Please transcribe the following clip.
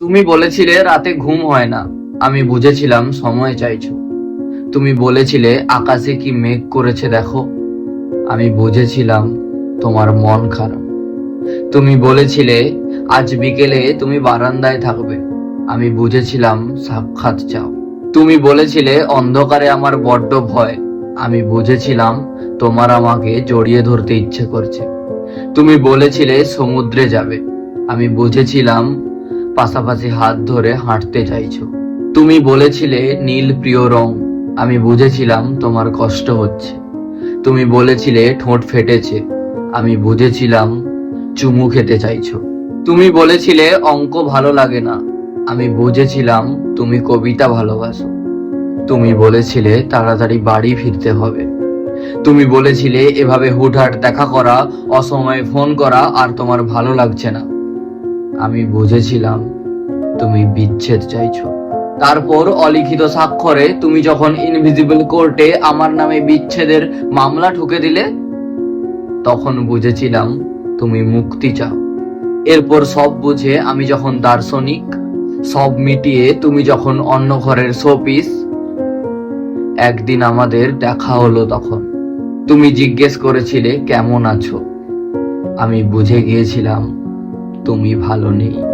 তুমি বলেছিলে রাতে ঘুম হয় না। আমি বুঝেছিলাম, সময় চাইছো। তুমি বলেছিলে আকাশে কি মেঘ করেছে দেখো। আমি বুঝেছিলাম, তোমার মন খারাপ। তুমি বলেছিলে, আজ বিকেলে তুমি বারান্দায় থাকবে। আমি বুঝেছিলাম, সাক্ষাৎ চাও। তুমি বলেছিলে, অন্ধকারে আমার বড্ড ভয়। আমি বুঝেছিলাম, তোমার আমাকে জড়িয়ে ধরতে ইচ্ছে করছে। তুমি বলেছিলে, সমুদ্রে যাবে। আমি বুঝেছিলাম পাশাপাশি হাত ধরে হাঁটতে চাইছো। তুমি বলেছিলে, নীল, প্রিয় রং। আমি বুঝেছিলাম তোমার কষ্ট হচ্ছে। তুমি বলেছিলে, ঠোঁট ফেটেছে। আমি বুঝেছিলাম, চুমু খেতে চাইছো। তুমি বলেছিলে, অঙ্ক ভালো লাগে না। আমি বুঝেছিলাম, তুমি কবিতা ভালোবাসো। তুমি বলেছিলে, তাড়াতাড়ি বাড়ি ফিরতে হবে। তুমি বলেছিলে, এভাবে হুটহাট দেখা করা, অসময়ে ফোন করা আর তোমার ভালো লাগছে না। আমি বুঝেছিলাম তুমি বিচ্ছেদ চাইছো। তারপর অলিখিত স্বাক্ষরে তুমি যখন ইনভিজিবল কোর্টে আমার নামে বিচ্ছেদের মামলা ঠুকে দিলে, তখন বুঝেছিলাম তুমি মুক্তি চাও। এরপর সব বুঝে আমি যখন দার্শনিক, সব মিটিয়ে তুমি যখন অন্য ঘরের শোপিস, একদিন আমাদের দেখা হলো তখন। তুমি জিজ্ঞেস করেছিলে, কেমন আছো? আমি বুঝে গিয়েছিলাম তুমি ভালো নেই।